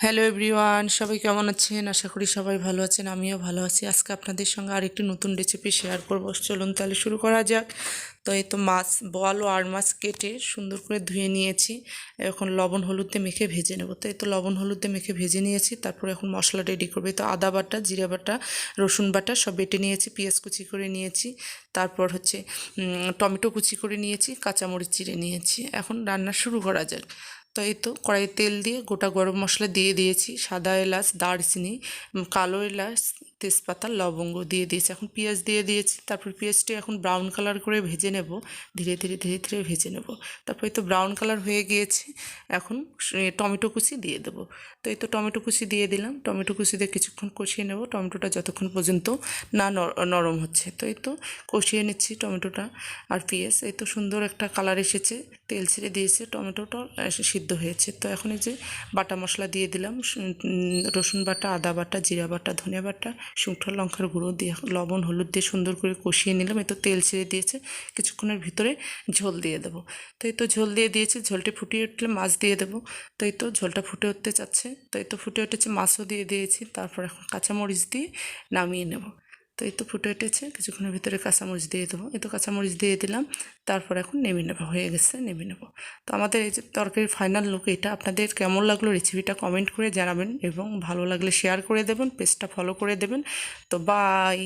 Hello everyone, সবাই কেমন আছেন? আশা করি সবাই ভালো আছেন, আমিও ভালো আছি। আজকে আপনাদের সঙ্গে আরেকটি নতুন রেসিপি শেয়ার করব। চলুন তাহলে শুরু করা যাক। তো এই তো মাছ, বল ও আর মাছ কেটে সুন্দর করে ধুয়ে নিয়েছি। এখন লবণ হলুদে মেখে ভেজে নেব। তো এই তো লবণ হলুদে মেখে ভেজে নিয়েছি। তারপর এখন মশলা রেডি করব। তো আদা বাটা, জিরা বাটা, রসুন বাটা সব বেটে নিয়েছি, পেঁয়াজ কুচি করে নিয়েছি। তারপর হচ্ছে টমেটো কুচি করে নিয়েছি, কাঁচামরিচ চিড়ে নিয়েছি। এখন রান্না শুরু করা যাক। তো এই তো কড়াইয়ে তেল দিয়ে গোটা গরম মশলা দিয়ে দিয়েছি, সাদা এলাচ, দারচিনি কালো এলাচ তেজপাতা, লবঙ্গ দিয়ে দিয়েছি। এখন পেঁয়াজ দিয়ে দিয়েছি। তারপর পেঁয়াজটি এখন ব্রাউন কালার করে ভেজে নেব। ধীরে ধীরে ধীরে ধীরে ভেজে নেব। তারপর তো ব্রাউন কালার হয়ে গিয়েছে। এখন টমেটো কুচি দিয়ে দেবো। তো এই তো টমেটো কুচি দিয়ে দিলাম। টমেটো কুচি দিয়ে কিছুক্ষণ কষিয়ে নেব। টমেটোটা যতক্ষণ পর্যন্ত না নর- নরম হচ্ছে। তো এই তো কষিয়ে নিচ্ছি টমেটোটা আর পেঁয়াজ। এই তো সুন্দর একটা কালার এসেছে। তেল ছেড়ে দিয়েছে। টমেটোটা সিদ্ধ হয়েছে। তো এখন এই যে বাটা মশলা দিয়ে দিলাম। রসুন বাটা, আদা বাটা, জিরা বাটা, ধনিয়া বাটা শুকনো লঙ্কার গুঁড়ো দিয়ে, লবণ, হলুদ দিয়ে সুন্দর করে কষিয়ে নিলাম। এই তো তেল ছেড়ে দিয়েছে। কিছুক্ষণের ভিতরে ঝোল দিয়ে দেবো। তো এই তো ঝোল দিয়ে দিয়েছে। ঝোলটি ফুটিয়ে উঠলে মাছ দিয়ে দেবো। তো এই তো ঝোলটা ফুটে উঠতে চাচ্ছে। তো এই তো ফুটে উঠেছে। মাছও দিয়ে দিয়েছি। তারপর এখন কাঁচামরিচ দিয়ে নামিয়ে নেব। তো এই তো ফুটে উঠেছে, কিছুক্ষণের ভিতরে কাঁচামরিচ দিয়ে দেবো। এই তো কাঁচামরিচ দিয়ে দিলাম, তারপর এখন নেমে নেব, হয়ে গেছে নেমে নেব। তো আমাদের এই যে তরকারির ফাইনাল লুক এটা, আপনাদের কেমন লাগল রেসিপিটা কমেন্ট করে জানাবেন এবং ভালো লাগলে শেয়ার করে দেবেন পেজটা ফলো করে দেবেন। তো বাই